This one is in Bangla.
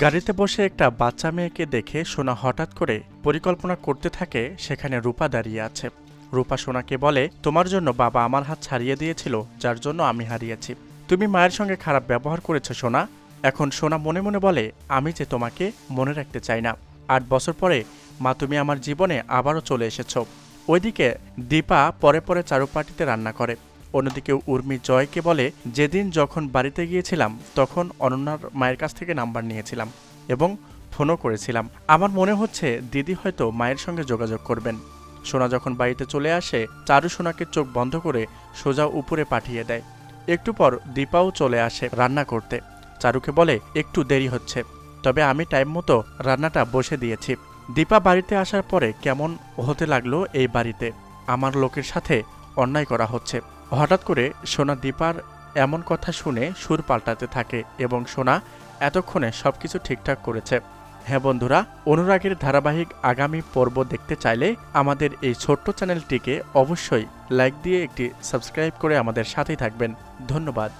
গাড়িতে বসে একটা বাচ্চা মেয়েকে দেখে সোনা হঠাৎ করে পরিকল্পনা করতে থাকে, সেখানে রূপা দাঁড়িয়ে আছে। রূপা সোনাকে বলে, তোমার জন্য বাবা আমার হাত ছাড়িয়ে দিয়েছিল, যার জন্য আমি হারিয়েছি। তুমি মায়ের সঙ্গে খারাপ ব্যবহার করেছ, সোনা। এখন সোনা মনে মনে বলে, আমি যে তোমাকে মনে রাখতে চাই না। আট বছর পরে, মা, তুমি আমার জীবনে আবারও চলে এসেছ। ওইদিকে দীপা পরে পরে চারুপাটিতে রান্না করে। অন্যদিকে উর্মি জয়কে বলে, যেদিন যখন বাড়িতে গিয়েছিলাম, তখন অনন্যার মায়ের কাছ থেকে নাম্বার নিয়েছিলাম এবং ফোনও করেছিলাম। আমার মনে হচ্ছে দিদি হয়তো মায়ের সঙ্গে যোগাযোগ করবেন। সোনা যখন বাড়িতে চলে আসে, চারু সোনাকে চোখ বন্ধ করে সোজা উপরে পাঠিয়ে দেয়। একটু পর দীপাও চলে আসে রান্না করতে। চারুকে বলে, একটু দেরি হচ্ছে। তবে আমি টাইম মতো রান্নাটা বসে দিয়েছি। দীপা বাড়িতে আসার পরে কেমন হতে লাগল এই বাড়িতে? আমার লোকের সাথে অন্যায় করা হচ্ছে। হঠাৎ করে সোনা দীপার এমন কথা শুনে সুর পাল্টাতে থাকে এবং সোনা এতক্ষণে সব কিছু ঠিকঠাক করেছে। হ্যাঁ বন্ধুরা, অনুরাগের ধারাবাহিক আগামী পর্ব দেখতে চাইলে আমাদের এই ছোট্ট চ্যানেলটিকে অবশ্যই লাইক দিয়ে একটি সাবস্ক্রাইব করে আমাদের সাথেই থাকবেন। ধন্যবাদ।